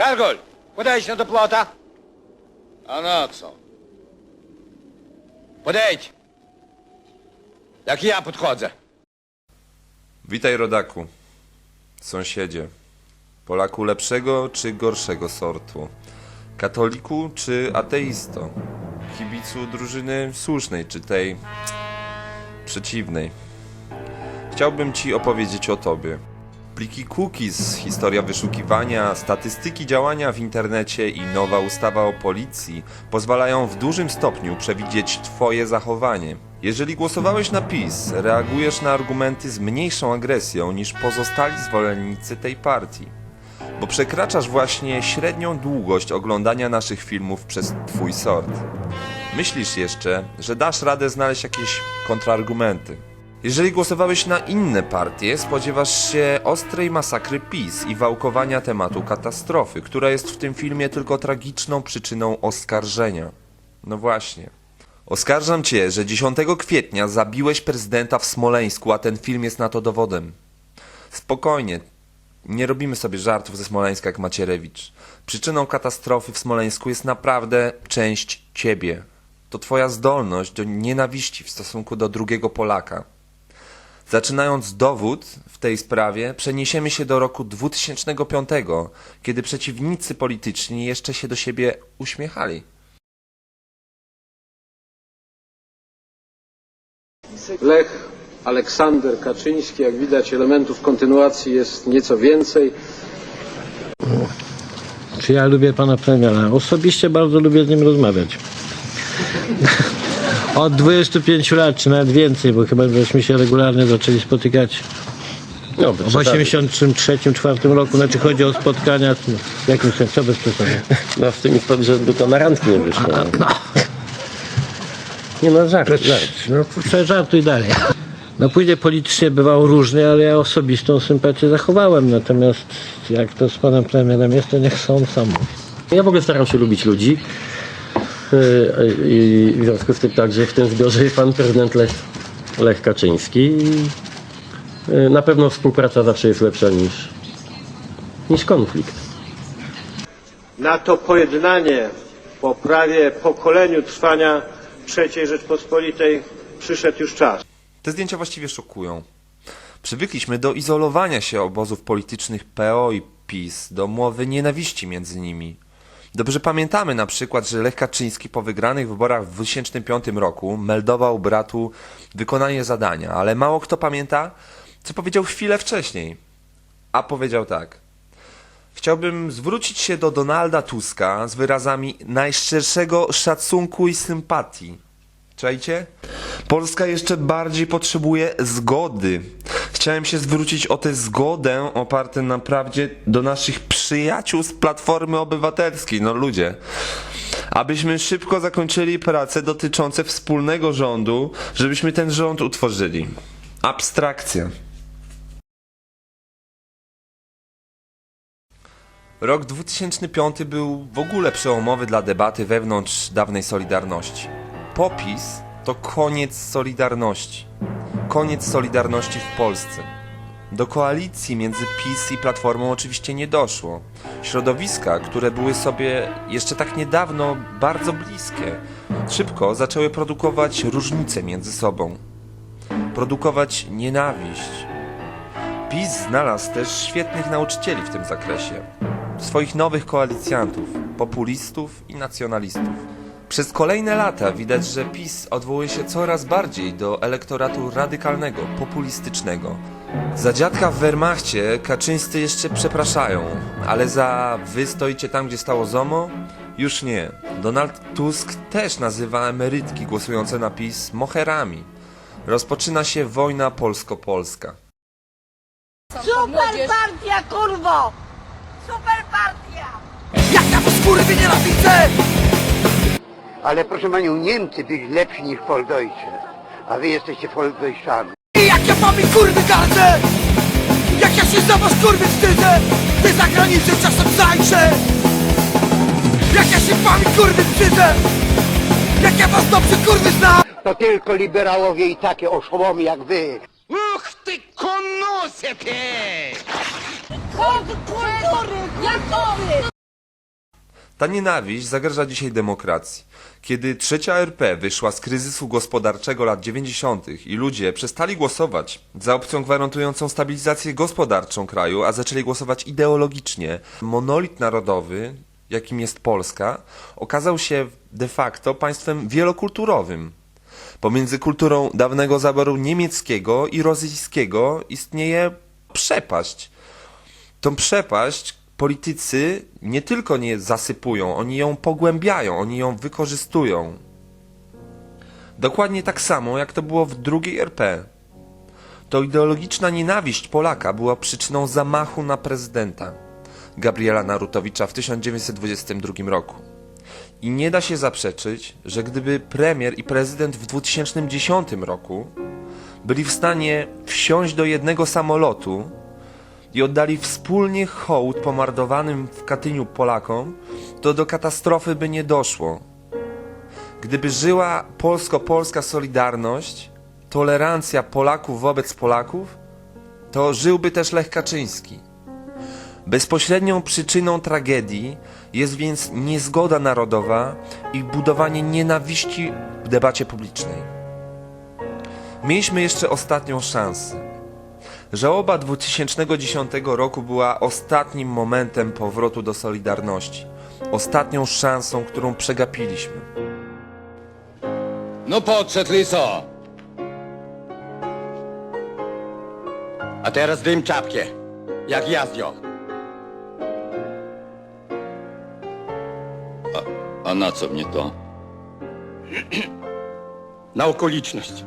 Kargol, podejdź no do plota. A na co? Podejdź. Jak ja podchodzę. Witaj, rodaku. Sąsiedzie. Polaku lepszego czy gorszego sortu? Katoliku czy ateisto? Kibicu drużyny słusznej czy tej przeciwnej? Chciałbym ci opowiedzieć o tobie. Pliki cookies, historia wyszukiwania, statystyki działania w internecie i nowa ustawa o policji pozwalają w dużym stopniu przewidzieć Twoje zachowanie. Jeżeli głosowałeś na PiS, reagujesz na argumenty z mniejszą agresją niż pozostali zwolennicy tej partii, bo przekraczasz właśnie średnią długość oglądania naszych filmów przez Twój sort. Myślisz jeszcze, że dasz radę znaleźć jakieś kontrargumenty. Jeżeli głosowałeś na inne partie, spodziewasz się ostrej masakry PiS i wałkowania tematu katastrofy, która jest w tym filmie tylko tragiczną przyczyną oskarżenia. No właśnie. Oskarżam cię, że 10 kwietnia zabiłeś prezydenta w Smoleńsku, a ten film jest na to dowodem. Spokojnie. Nie robimy sobie żartów ze Smoleńska jak Macierewicz. Przyczyną katastrofy w Smoleńsku jest naprawdę część ciebie. To twoja zdolność do nienawiści w stosunku do drugiego Polaka. Zaczynając dowód w tej sprawie, przeniesiemy się do roku 2005, kiedy przeciwnicy polityczni jeszcze się do siebie uśmiechali. Lech Aleksander Kaczyński, jak widać elementów kontynuacji jest nieco więcej. Czy ja lubię pana premiera? Osobiście bardzo lubię z nim rozmawiać. Od 25 lat, czy nawet więcej, bo chyba żeśmy się regularnie zaczęli spotykać No, w 83-4 roku. Znaczy chodzi o spotkania, no, w jakim sensie, co bez przesady. no w tym mi że tylko na randki nie wyszło. Nie no, żart, żart. No to żartuj dalej. No później politycznie bywało różnie, ale ja osobistą sympatię zachowałem. Natomiast jak to z panem premierem jest, to niech są sam mówi. Ja w ogóle staram się lubić ludzi. Yy, I w związku z tym także w tym zbiorze jest pan prezydent Lech, Lech Kaczyński. Yy, Na pewno współpraca zawsze jest lepsza niż, niż konflikt. Na to pojednanie po prawie pokoleniu trwania III Rzeczpospolitej przyszedł już czas. Te zdjęcia właściwie szokują. Przywykliśmy do izolowania się obozów politycznych PO i PiS, do mowy nienawiści między nimi. Dobrze pamiętamy na przykład, że Lech Kaczyński po wygranych wyborach w 2005 roku meldował bratu wykonanie zadania, ale mało kto pamięta, co powiedział chwilę wcześniej. A powiedział tak. Chciałbym zwrócić się do Donalda Tuska z wyrazami najszczerszego szacunku i sympatii. Czajcie? Polska jeszcze bardziej potrzebuje zgody. Chciałem się zwrócić o tę zgodę oparte na prawdzie do naszych przyjaciół z Platformy Obywatelskiej. No ludzie. Abyśmy szybko zakończyli prace dotyczące wspólnego rządu, żebyśmy ten rząd utworzyli. Abstrakcja. Rok 2005 był w ogóle przełomowy dla debaty wewnątrz dawnej Solidarności. Popis to koniec Solidarności. Koniec Solidarności w Polsce. Do koalicji między PiS i Platformą oczywiście nie doszło. Środowiska, które były sobie jeszcze tak niedawno bardzo bliskie, szybko zaczęły produkować różnice między sobą. Produkować nienawiść, PiS znalazł też świetnych nauczycieli w tym zakresie. Swoich nowych koalicjantów, populistów i nacjonalistów. Przez kolejne lata widać, że PiS odwołuje się coraz bardziej do elektoratu radykalnego, populistycznego. Za dziadka w Wehrmachcie Kaczyńscy jeszcze przepraszają, ale za wy stoicie tam, gdzie stało ZOMO? Już nie. Donald Tusk też nazywa emerytki głosujące na PiS moherami. Rozpoczyna się wojna polsko-polska. Super partia, kurwo! Super partia! Ale proszę panią, Niemcy byli lepsi niż Poldeutsche, a wy jesteście Poldeuszami. Jak ja mam i kurwy gardzę Jak ja się za was kurwy wstydzę Ty za granicę czasem zajrzę Jak ja się wami kurwy wstydzę Jak ja was dobrze kurwy znam To tylko liberałowie i takie oszołomy jak wy. Uch ty ty Kultury! Jakowy! Ta nienawiść zagraża dzisiaj demokracji. Kiedy trzecia RP wyszła z kryzysu gospodarczego lat 90. i ludzie przestali głosować za opcją gwarantującą stabilizację gospodarczą kraju, a zaczęli głosować ideologicznie, monolit narodowy, jakim jest Polska, okazał się de facto państwem wielokulturowym. Pomiędzy kulturą dawnego zaboru niemieckiego i rosyjskiego istnieje przepaść. Tą przepaść politycy nie tylko nie zasypują, oni ją pogłębiają, oni ją wykorzystują. Dokładnie tak samo, jak to było w drugiej RP. To ideologiczna nienawiść Polaka była przyczyną zamachu na prezydenta Gabriela Narutowicza w 1922 roku. I nie da się zaprzeczyć, że gdyby premier i prezydent w 2010 roku byli w stanie wsiąść do jednego samolotu i oddali wspólnie hołd pomordowanym w Katyniu Polakom, to do katastrofy by nie doszło. Gdyby żyła polsko-polska solidarność, tolerancja Polaków wobec Polaków, to żyłby też Lech Kaczyński. Bezpośrednią przyczyną tragedii jest więc niezgoda narodowa i budowanie nienawiści w debacie publicznej. Mieliśmy jeszcze ostatnią szansę. Żałoba 2010 roku była ostatnim momentem powrotu do Solidarności. Ostatnią szansą, którą przegapiliśmy. No podszedł liso. A teraz zdejm czapkę, jak ja zdjął. A na co mnie to? Na okoliczność,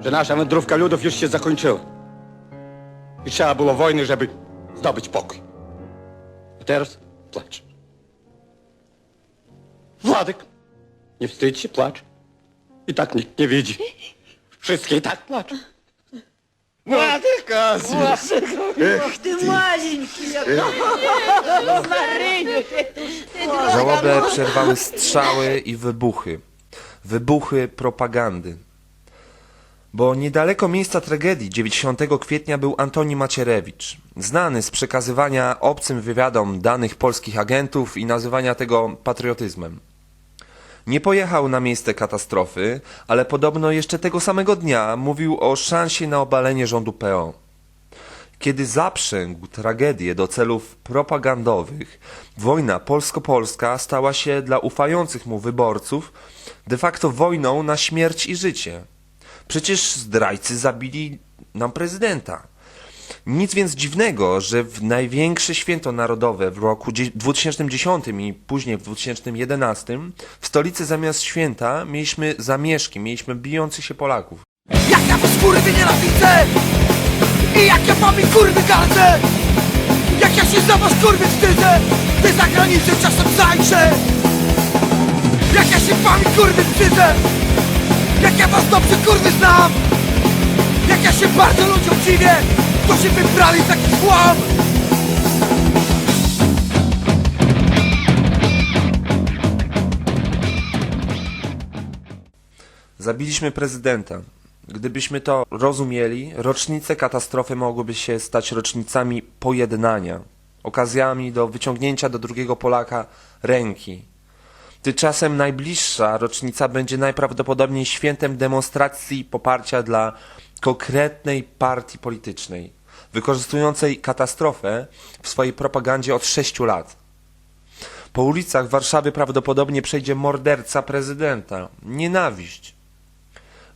że nasza wędrówka ludów już się zakończyła. I trzeba było wojny, żeby zdobyć pokój. A teraz płacz. Władek, nie wstydź się, płacz. I tak nikt nie widzi. Wszystkie i tak płaczą. Władek, Kasiu! Ty maleńki, jak Maryniu, Żałobę przerwały strzały i wybuchy. Wybuchy propagandy. Bo niedaleko miejsca tragedii 90 kwietnia był Antoni Macierewicz, znany z przekazywania obcym wywiadom danych polskich agentów i nazywania tego patriotyzmem. Nie pojechał na miejsce katastrofy, ale podobno jeszcze tego samego dnia mówił o szansie na obalenie rządu PO. Kiedy zaprzęgł tragedię do celów propagandowych, wojna polsko-polska stała się dla ufających mu wyborców de facto wojną na śmierć i życie. Przecież zdrajcy zabili nam prezydenta. Nic więc dziwnego, że w największe święto narodowe w roku dzie- 2010 i później w 2011 w stolicy zamiast święta mieliśmy zamieszki, mieliśmy bijących się Polaków. Jak ja was kurwy nienawidzę! I jak ja wami kurwy gardzę! Jak ja się za was kurwy wstydzę! Gdy za granicę czasem zajrzę! Jak ja się wami kurwy wstydzę Jak ja was dobrze kurwy znam Jak ja się bardzo ludziom dziwię To się wybrali taki chłam Zabiliśmy prezydenta. Gdybyśmy to rozumieli, rocznice katastrofy mogłyby się stać rocznicami pojednania, okazjami do wyciągnięcia do drugiego Polaka ręki. Tymczasem najbliższa rocznica będzie najprawdopodobniej świętem demonstracji poparcia dla konkretnej partii politycznej, wykorzystującej katastrofę w swojej propagandzie od sześciu lat. Po ulicach Warszawy prawdopodobnie przejdzie morderca prezydenta. Nienawiść.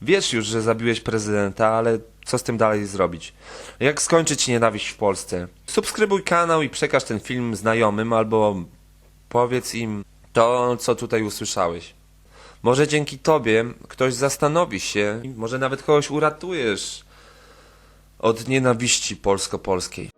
Wiesz już, że zabiłeś prezydenta, ale co z tym dalej zrobić? Jak skończyć nienawiść w Polsce? Subskrybuj kanał i przekaż ten film znajomym albo powiedz im to, co tutaj usłyszałeś. Może dzięki tobie ktoś zastanowi się, może nawet kogoś uratujesz od nienawiści polsko-polskiej.